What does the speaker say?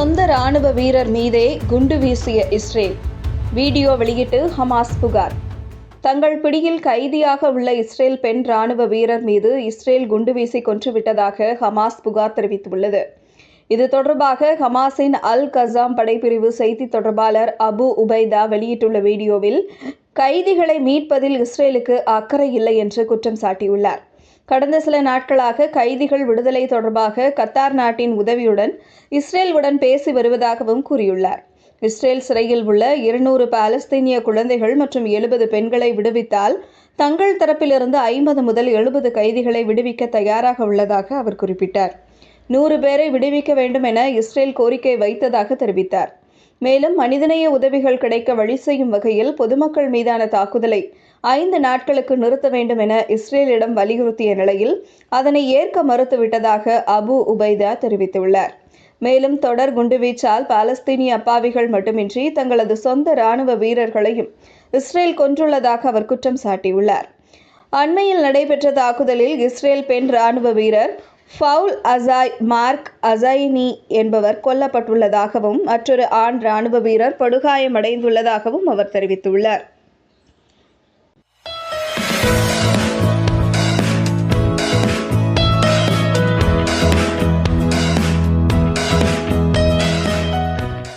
சொந்த ராணுவ வீரர் மீதே குண்டு வீசிய இஸ்ரேல். வீடியோ வெளியிட்டு ஹமாஸ் புகார். தங்கள் பிடியில் கைதியாக உள்ள இஸ்ரேல் பெண் ராணுவ வீரர் மீது இஸ்ரேல் குண்டு வீசி கொன்றுவிட்டதாக ஹமாஸ் புகார் தெரிவித்துள்ளது. இது தொடர்பாக ஹமாஸின் அல் கசாம் படைப்பிரிவு செய்தி தொடர்பாளர் அபு உபைதா வெளியிட்டுள்ள வீடியோவில் கைதிகளை மீட்பதில் இஸ்ரேலுக்கு அக்கறை இல்லை என்று குற்றம் சாட்டியுள்ளார். கடந்த சில நாட்களாக கைதிகள் விடுதலை தொடர்பாக கத்தார் நாட்டின் உதவியுடன் இஸ்ரேலுடன் பேசி வருவதாகவும் கூறியுள்ளார். இஸ்ரேல் சிறையில் உள்ள இருநூறு பாலஸ்தீனிய குழந்தைகள் மற்றும் எழுபது பெண்களை விடுவித்தால் தங்கள் தரப்பிலிருந்து ஐம்பது முதல் எழுபது கைதிகளை விடுவிக்க தயாராக உள்ளதாக அவர் குறிப்பிட்டார். நூறு பேரை விடுவிக்க வேண்டும் என இஸ்ரேல் கோரிக்கை வைத்ததாக தெரிவித்தார். மேலும் மனிதநேய உதவிகள் கிடைக்க வழி செய்யும் வகையில் பொதுமக்கள் மீதான தாக்குதலை ஐந்து நாட்களுக்கு நிறுத்த வேண்டும் என இஸ்ரேலிடம் வலியுறுத்திய நிலையில் அதனை ஏற்க மறுத்துவிட்டதாக அபு உபைதா தெரிவித்துள்ளார். மேலும் தொடர் குண்டுவீச்சால் பாலஸ்தீனிய அப்பாவிகள் மட்டுமின்றி தங்களது சொந்த ராணுவ வீரர்களையும் இஸ்ரேல் கொன்றுள்ளதாக அவர் குற்றம் சாட்டியுள்ளார். அண்மையில் நடைபெற்ற தாக்குதலில் இஸ்ரேல் பெண் ராணுவ வீரர் ஃபவுல் அசாய் மார்க் அசைனி என்பவர் கொல்லப்பட்டுள்ளதாகவும் மற்றொரு ஆண் ராணுவ வீரர் படுகாயமடைந்துள்ளதாகவும் அவர் தெரிவித்துள்ளார்.